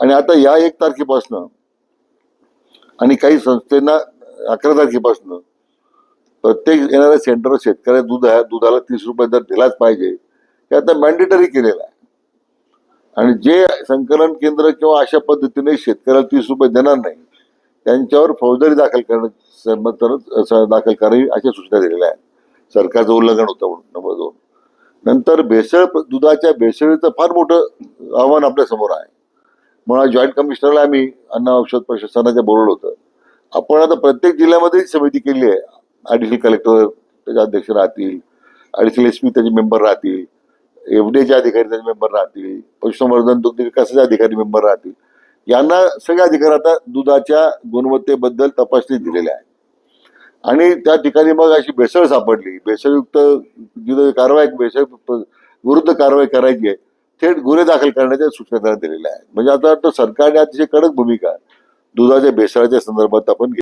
आणि आता या एक तारखेपासनं आणि काही संस्थेना अकरा तारखेपासनं प्रत्येक येणाऱ्या सेंटर शेतकऱ्या दूध आहे दुधाला तीस रुपये दर दिलाच पाहिजे हे आता मॅन्डेटरी केलेलं आहे. आणि जे संकलन केंद्र किंवा अशा पद्धतीने शेतकऱ्याला तीस रुपये देणार नाही त्यांच्यावर फौजदारी दाखल करणं तर दाखल करावी अशा सूचना दिलेल्या आहेत. सरकारचं उल्लंघन होतं म्हणून नंबर दोन. नंतर भेसळ दुधाच्या भेसळीचं फार मोठं आव्हान आपल्यासमोर आहे. म्हणून जॉईंट कमिशनरला आम्ही अन्न औषध प्रशासनाच्या बोलवलं होतं. आपण आता प्रत्येक जिल्ह्यामध्ये समिती केली आहे. ॲडिशनल कलेक्टर त्याचे अध्यक्ष राहतील ॲडिशनल एस पी त्याचे मेंबर राहतील एफ डीचे अधिकारी त्याचे मेंबर राहतील पशुसंवर्धन दुग्ध विकासाचे अधिकारी मेंबर राहतील. यांना सगळे अधिकारी आता दुधाच्या गुणवत्तेबद्दल तपासणी दिलेल्या आहे. आणि त्या ठिकाणी मग अशी भेसळ सापडली. भेसळयुक्त जिथं कारवाई भेसळ विरुद्ध कारवाई करायची आहे थेट गुन्हे दाखल करण्याच्या सूचना दिलेल्या आहेत. म्हणजे आता वाटतं सरकारने अतिशय कडक भूमिका दुधाच्या भेसळाच्या संदर्भात आपण